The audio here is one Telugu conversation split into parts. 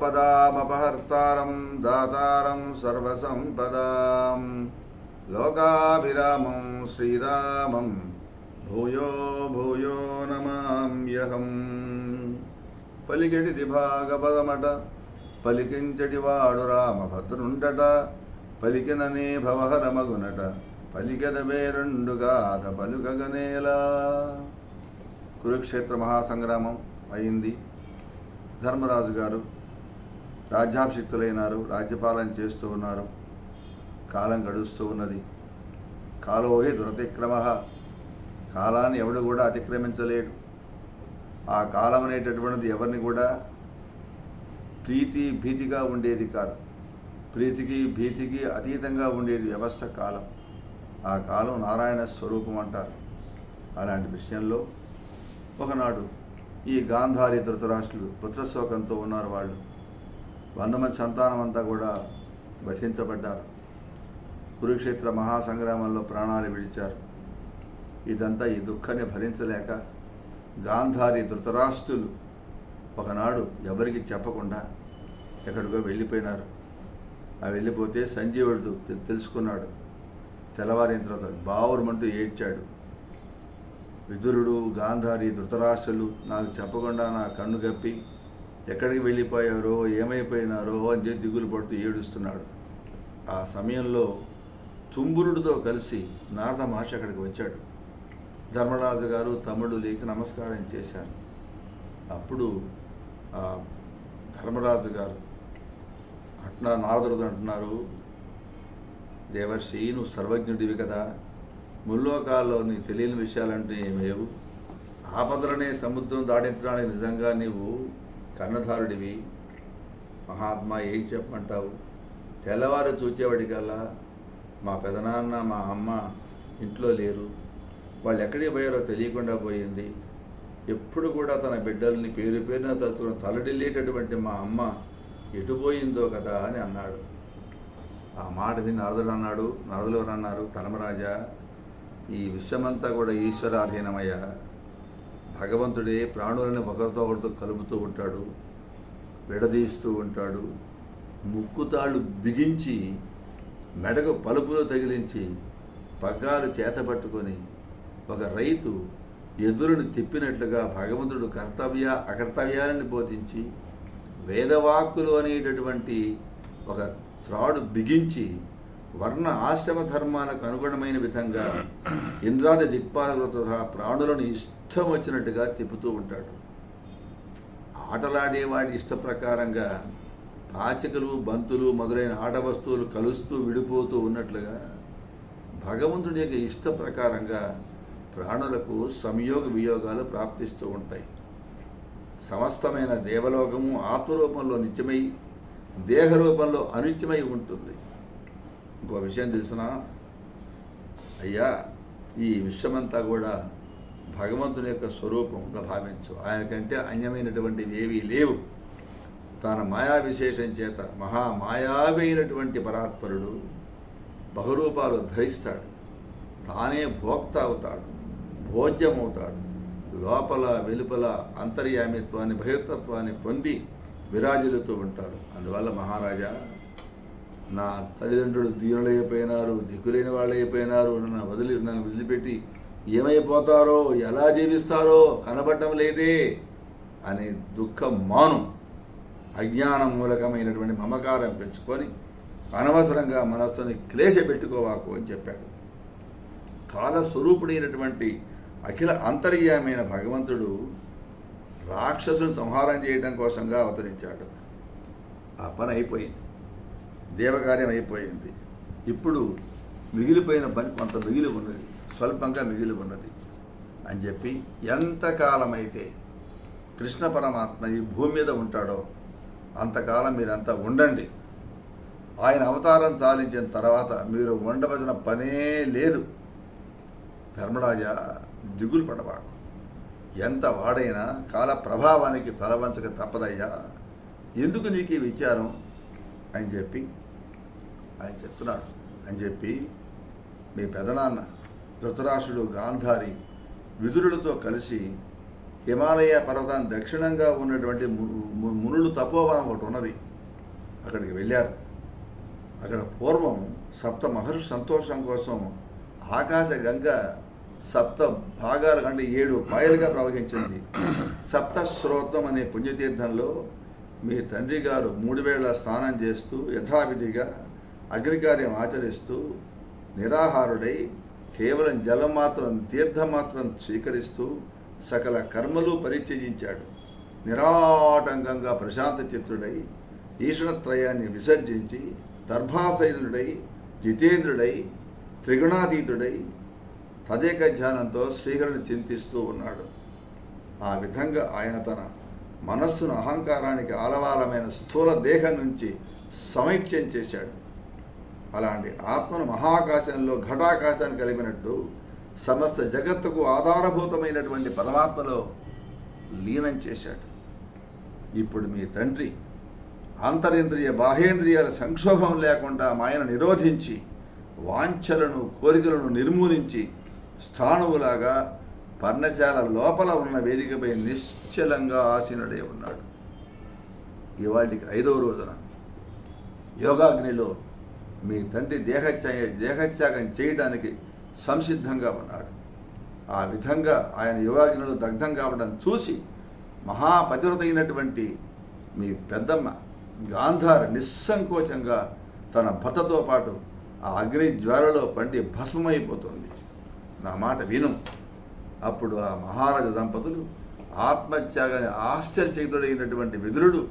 ఆపదామపహర్తారం దాతారం సర్వసంపదాం. లోకాభిరామం శ్రీరామం భూయో భూయో నమామ్యహం పలికెడిది భాగపదమట పలికించటి వాడు రామభద్రుండట పలికిననే భవహరమగునట పలికెద వేరుండుగాథ పలుకగనేలా కురుక్షేత్ర మహాసంగ్రామం అయింది. ధర్మరాజు గారు రాజ్యాభిషిక్తులైనారు రాజ్యపాలన చేస్తూ ఉన్నారు. కాలం గడుస్తూ ఉన్నది. కాలోహి దురతిక్రమ. కాలాన్ని ఎవడు కూడా అతిక్రమించలేడు. ఆ కాలం అనేటటువంటిది ఎవరిని కూడా ప్రీతి భీతిగా ఉండేది కాదు. ప్రీతికి భీతికి అతీతంగా ఉండేది వ్యవస్థ కాలం. ఆ కాలం నారాయణ స్వరూపం అంటారు. అలాంటి విషయంలో ఒకనాడు ఈ గాంధారి ధృతరాష్ట్రులు పుత్రశోకంతో ఉన్నారు వాళ్ళు. వంద మంది సంతానం అంతా కూడా వధించబడ్డారు. కురుక్షేత్ర మహాసంగ్రామంలో ప్రాణాలు విడిచారు. ఇదంతా ఈ దుఃఖాన్ని భరించలేక గాంధారి ధృతరాష్ట్రులు ఒకనాడు ఎవరికి చెప్పకుండా ఎక్కడికో వెళ్ళిపోయినారు. ఆ వెళ్ళిపోతే సంజీవుడు తెలుసుకున్నాడు. తెల్లవారిన తర్వాత బావురమంటూ ఏడ్చాడు. విదురుడు గాంధారి ధృతరాష్ట్రులు నాకు చెప్పకుండా నా కన్ను కప్పి ఎక్కడికి వెళ్ళిపోయారో ఏమైపోయినారో అని చెప్పి దిగులు పడుతూ ఏడుస్తున్నాడు. ఆ సమయంలో తుంబురుడితో కలిసి నారద మహర్షి అక్కడికి వచ్చాడు. ధర్మరాజు గారు తమ్ముడు లేచి నమస్కారం చేశాను అప్పుడు ఆ ధర్మరాజు గారు అంటున్నారు నారదుడు అంటున్నారు దేవర్షి నువ్వు సర్వజ్ఞుడివి కదా ముల్లోకాల్లో నీకు తెలియని విషయాలంటే ఏమేవు లేవు. ఆపదలనే సముద్రం దాటించడానికి నిజంగా నీవు కన్నధారుడివి. మహాత్మా ఏం చెప్పమంటావు? తెల్లవారు చూచేవాడికల్లా మా పెదనాన్న మా అమ్మ ఇంట్లో లేరు. వాళ్ళు ఎక్కడికి పోయారో తెలియకుండా పోయింది. ఎప్పుడు కూడా తన బిడ్డల్ని పేరు పేరున తలుచుకుని తలడిల్లేటటువంటి మా అమ్మ ఎటుపోయిందో కదా అని అన్నాడు. ఆ మాట విని నరదుడు అన్నాడు. నరదులు అన్నారు ధర్మరాజా ఈ విశ్వమంతా కూడా ఈశ్వరాధీనమయ్యా. భగవంతుడే ప్రాణులను ఒకరితో ఒకరితో కలుపుతూ ఉంటాడు విడదీస్తూ ఉంటాడు ముక్కుతాళ్ళు బిగించి మెడకు పలుపులు తగిలించి పగ్గాలు చేతపట్టుకొని ఒక రైతు ఎదురుని తిప్పినట్లుగా భగవంతుడు కర్తవ్య అకర్తవ్యాలను బోధించి వేదవాక్కులు అనేటటువంటి ఒక త్రాడు బిగించి వర్ణ ఆశ్రమ ధర్మాలకు అనుగుణమైన విధంగా ఇంద్రాది దిక్పాలకులతో సహా ప్రాణులను ఇష్టం వచ్చినట్టుగా తిప్పుతూ ఉంటాడు. ఆటలాడేవాడి ఇష్ట ప్రకారంగా పాచికలు బంతులు మొదలైన ఆట వస్తువులు కలుస్తూ విడిపోతూ ఉన్నట్లుగా భగవంతుడి యొక్క ఇష్ట ప్రకారంగా ప్రాణులకు సంయోగ వియోగాలు ప్రాప్తిస్తూ ఉంటాయి. సమస్తమైన దేవలోకము ఆత్మరూపంలో నిత్యమై దేహరూపంలో అనిత్యమై ఉంటుంది. ఇంకో విషయం తెలిసిన? అయ్యా ఈ విశ్వమంతా కూడా భగవంతుని యొక్క స్వరూపంగా భావించు. ఆయనకంటే అన్యమైనటువంటివి ఏవీ లేవు. తన మాయా విశేషం చేత మహా మాయావైనటువంటి పరాత్పరుడు బహురూపాలు ధరిస్తాడు. తానే భోక్త అవుతాడు భోజ్యమవుతాడు. లోపల వెలుపల అంతర్యామిత్వాన్ని బహిర్తత్వాన్ని పొంది విరాజిల్లుతూ ఉంటారు అందువల్ల మహారాజా నా తల్లిదండ్రులు దీనులైపోయినారు దిక్కులేని వాళ్ళైపోయినారు నన్ను వదిలి నన్ను వదిలిపెట్టి ఏమైపోతారో ఎలా జీవిస్తారో కనబడటం లేదే అనే దుఃఖం మాను అజ్ఞానం మూలకమైనటువంటి మమకారం పెంచుకొని అనవసరంగా మనస్సుని క్లేశ పెట్టుకోవాకు అని చెప్పాడు. కాలస్వరూపుడైనటువంటి అఖిల అంతర్యామైన భగవంతుడు రాక్షసుని సంహారం చేయడం కోసంగా అవతరించాడు. ఆ పని అయిపోయింది దేవకార్యం అయిపోయింది ఇప్పుడు మిగిలిపోయిన పని కొంత మిగిలి ఉన్నది స్వల్పంగా మిగిలి ఉన్నది అని చెప్పి ఎంతకాలమైతే కృష్ణ పరమాత్మ ఈ భూమి మీద ఉంటాడో అంతకాలం మీరంతా ఉండండి. ఆయన అవతారం చాలించిన తర్వాత మీరు ఉండవలసిన పనే లేదు. ధర్మరాజా దిగులు పడబాకు. ఎంత వాడైనా కాల ప్రభావానికి తలవంచక తప్పదయ్యా. ఎందుకు నీకు ఈ విచారం? అని చెప్పి ఆయన చెప్తున్నాడు అని చెప్పి మీ పెదనాన్న ధృతరాష్ట్రుడు గాంధారి విదురులతో కలిసి హిమాలయ పర్వతాన్ని దక్షిణంగా ఉన్నటువంటి ము- మునులు తపోవనం ఒకటి ఉన్నది. అక్కడికి వెళ్ళారు. అక్కడ పూర్వం సప్త మహర్షి సంతోషం కోసం ఆకాశ గంగ సప్త భాగాల కంటే ఏడు పాయలుగా ప్రవహించింది. సప్త శ్రోతం అనే పుణ్యతీర్థంలో మీ తండ్రి గారు మూడు వేళ స్నానం చేస్తూ యథావిధిగా అగ్నికార్యం ఆచరిస్తూ నిరాహారుడై కేవలం జలం మాత్రం తీర్థం మాత్రం స్వీకరిస్తూ సకల కర్మలు పరిత్యజించాడు. నిరాటంకంగా ప్రశాంత చిత్తుడై ఈశ్వరత్రయాన్ని విసర్జించి దర్భాసైనుడై జితేంద్రుడై త్రిగుణాతీతుడై తదేక ధ్యానంతో శ్రీహరిని చింతిస్తూ ఉన్నాడు. ఆ విధంగా ఆయన తన మనస్సును అహంకారానికి ఆలవాలమైన స్థూల దేహం నుంచి సమైక్యం చేశాడు. అలాంటి ఆత్మను మహాకాశంలో ఘటాకాశాన్ని కలిగినట్టు సమస్త జగత్తుకు ఆధారభూతమైనటువంటి పరమాత్మలో లీనం చేశాడు. ఇప్పుడు మీ తండ్రి అంతరింద్రియ బాహేంద్రియాల సంక్షోభం లేకుండా మాయను నిరోధించి వాంఛలను కోరికలను నిర్మూలించి స్థాణువులాగా పర్ణశాల లోపల ఉన్న వేదికపై నిశ్చలంగా ఆసీనుడై ఉన్నాడు. ఇవాటికి ఐదవ రోజున యోగాగ్నిలో మీ తండ్రి దేహత్యాగ దేహత్యాగం చేయడానికి సంసిద్ధంగా ఉన్నాడు. ఆ విధంగా ఆయన యోగాగ్నిలో దగ్ధం కావడం చూసి మహాపతివ్రతైనటువంటి మీ పెద్దమ్మ గాంధార నిస్సంకోచంగా తన భర్తతో పాటు ఆ అగ్ని జ్వాలలో పండి భస్మమైపోతుంది. నా మాట విను. అప్పుడు ఆ మహారాజ దంపతులు ఆత్మత్యాగాన్ని ఆశ్చర్యచకితుడైనటువంటి విదురుడు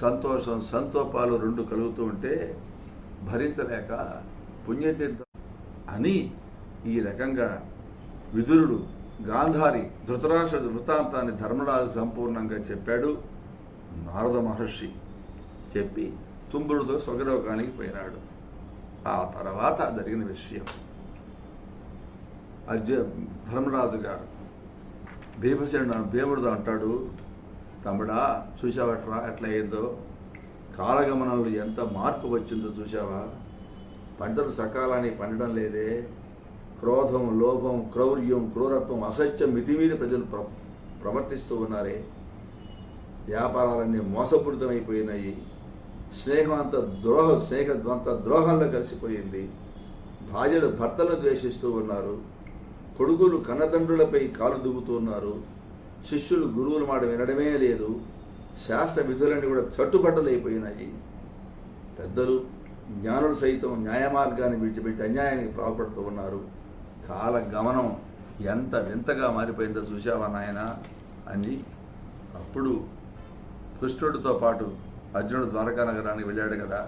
సంతోషం సంతోపాలు రెండు కలుగుతూ ఉంటే భరించలేక పుణ్యతీర్థం అని ఈ రకంగా విదురుడు గాంధారి ధృతరాష్ట్ర వృత్తాంతాన్ని ధర్మరాజు సంపూర్ణంగా చెప్పాడు. నారద మహర్షి చెప్పి తుంబుడుతో స్వగలోకానికి పోయినాడు. ఆ తర్వాత జరిగిన విషయం. అర్జు ధర్మరాజు గారు భీమసేనుడు భీముడితో అంటాడు తమ్ముడా చూసావట్రా ఎట్లా అయిందో? కాలగమనంలో ఎంత మార్పు వచ్చిందో చూసావా పంటలు సకాలానికి పండడం లేదే. క్రోధం లోభం క్రౌర్యం క్రూరత్వం అసత్యం మితిమీది ప్రజలు ప్ర ప్రవర్తిస్తూ ఉన్నారే. వ్యాపారాలన్నీ మోసపూరితమైపోయినాయి. స్నేహం అంత ద్రోహ స్నేహ అంత ద్రోహంలో కలిసిపోయింది. భార్యలు భర్తలను ద్వేషిస్తూ ఉన్నారు. కొడుకులు కన్నతండ్రులపై కాలు దువ్వుతున్నారు శిష్యులు గురువుల మాట వినడమే లేదు. శాస్త్ర విధులన్నీ కూడా చట్టుబట్టలైపోయినాయి పెద్దలు జ్ఞానులు సైతం న్యాయమార్గాన్ని విడిచిపెట్టి అన్యాయానికి పాల్పడుతూ ఉన్నారు. కాల గమనం ఎంత వింతగా మారిపోయిందో చూశావా నాయన అని అప్పుడు కృష్ణుడితో పాటు అర్జునుడు ద్వారకా నగరానికి వెళ్ళాడు కదా.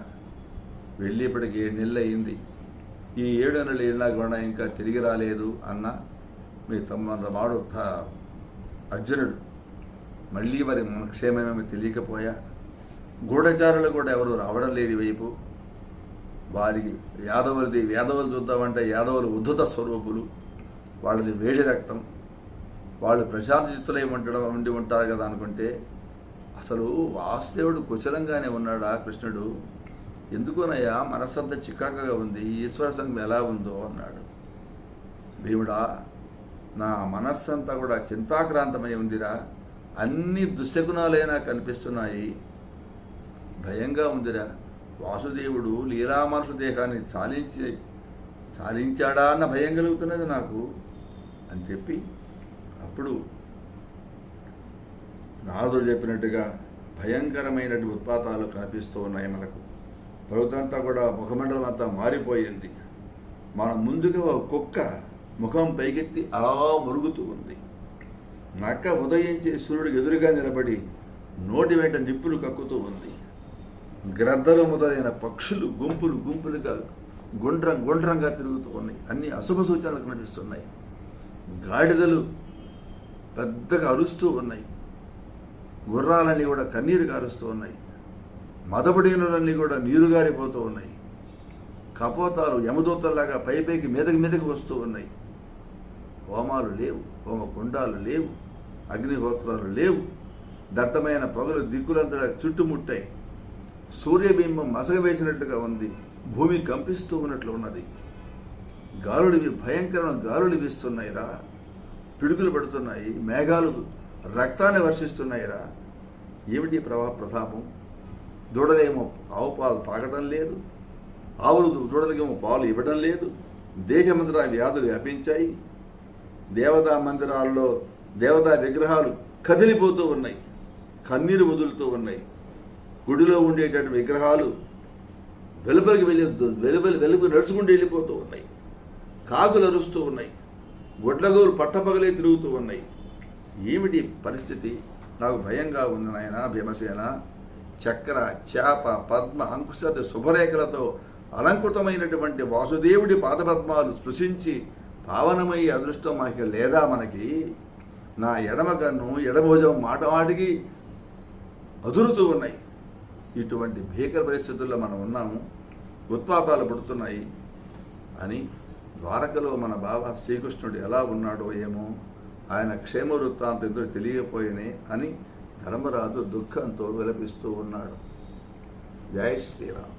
వెళ్ళి ఇప్పటికి ఏడు నెలలు అయింది ఈ ఏడు నెలలు వెళ్ళినా కూడా ఇంకా తిరిగి రాలేదు అన్న మీ తమ్మ మాడు అర్జునుడు. మళ్ళీ మరి మన క్షేమమేమి తెలియకపోయా? గూఢచారులు కూడా ఎవరు రావడం లేదు వైపు. వారికి యాదవులది యాదవులు చూద్దామంటే యాదవులు ఉద్ధత స్వరూపులు. వాళ్ళది వేడి రక్తం. వాళ్ళు ప్రశాంత చిత్తులై ఉండడం ఉండి ఉంటారు కదా అనుకుంటే అసలు వాసుదేవుడు కుశలంగానే ఉన్నాడా కృష్ణుడు? ఎందుకోనయ్యా మనస్సంతా చికాకగా ఉంది ఈశ్వర సంఘం ఎలా ఉందో అన్నాడు. భీముడా నా మనస్సంతా కూడా చింతాక్రాంతమై ఉందిరా. అన్ని దుశ్శగుణాలైనా కనిపిస్తున్నాయి. భయంగా ఉందిరా. వాసుదేవుడు లీలామనుషు దేహాన్ని చాలించి చాలించాడా అన్న భయం కలుగుతున్నది నాకు అని చెప్పి అప్పుడు నారదుడు చెప్పినట్టుగా భయంకరమైనటువంటి ఉత్పాతాలు కనిపిస్తూ ఉన్నాయి మనకు. ప్రభుత్వంతా కూడా ముఖమండలం అంతా మారిపోయింది. మన ముందుగా ఒక కుక్క ముఖం పైకెత్తి అలా మురుగుతూ ఉంది. నక్క ఉదయించే సూర్యుడికి ఎదురుగా నిలబడి నోటి వెంట నిప్పులు కక్కుతూ ఉంది. గ్రద్దలు మొదలైన పక్షులు గుంపులు గుంపులుగా గుండ్రం గుండ్రంగా తిరుగుతూ ఉన్నాయి. అన్ని అశుభ సూచనలు కనిపిస్తున్నాయి గాడిదలు పెద్దగా అరుస్తూ ఉన్నాయి. గుర్రాలన్నీ కూడా కన్నీరు కారుస్తూ ఉన్నాయి. మదపడినులన్నీ కూడా నీరు గారిపోతూ ఉన్నాయి. కపోతాలు యమదూతల్లాగా పైపైకి మీదకి మీదకి వస్తూ ఉన్నాయి. హోమాలు లేవు హోమ కుండాలు లేవు అగ్నిహోత్రాలు లేవు. దట్టమైన పొగలు దిక్కులంతటా చుట్టుముట్టాయి. సూర్యబింబం మసగవేసినట్లుగా ఉంది భూమి కంపిస్తూ ఉన్నట్లు ఉన్నది. గాలుడివి భయంకరమైన గాలులు వీస్తున్నాయిరా. పిడుకులు పిడుగులు పడుతున్నాయి మేఘాలు రక్తాన్ని వర్షిస్తున్నాయిరా. ఏమిటి ప్రభా ప్రతాపం? దూడలేమో ఆవు పాలు తాగడం లేదు. ఆవులు దూడలకేమో పాలు ఇవ్వడం లేదు. దేశమంతటా వ్యాధులు వ్యాపించాయి. దేవతా మందిరాల్లో దేవతా విగ్రహాలు కదిలిపోతూ ఉన్నాయి. కన్నీరు వదులుతూ ఉన్నాయి. గుడిలో ఉండేటటువంటి విగ్రహాలు వెలుపలికి వెళ్ళి వెలుపలి వెలుపు నడుచుకుంటూ వెళ్ళిపోతూ ఉన్నాయి. కాకులు అరుస్తూ ఉన్నాయి. గొడ్లగోలు పట్టపగలే తిరుగుతూ ఉన్నాయి. ఏమిటి పరిస్థితి? నాకు భయంగా ఉంది నాయన భీమసేన. చక్ర చేప పద్మ అంకుశ శుభరేఖలతో అలంకృతమైనటువంటి వాసుదేవుడి పాదపద్మాలు స్పృశించి పావనమయ్యే అదృష్టం మనకి లేదా మనకి నా ఎడమ కన్ను ఎడభుజం మాట మాటికి అదురుతూ ఉన్నాయి. ఇటువంటి భీకర పరిస్థితుల్లో మనం ఉన్నాము. ఉత్పాతాలు పడుతున్నాయి అని ద్వారకలో మన బాబా శ్రీకృష్ణుడు ఎలా ఉన్నాడో ఏమో ఆయన క్షేమ వృత్తాంత ఎందుకు తెలియపోయినే అని ధర్మరాజు దుఃఖంతో విలపిస్తూ ఉన్నాడు. జై శ్రీరామ్.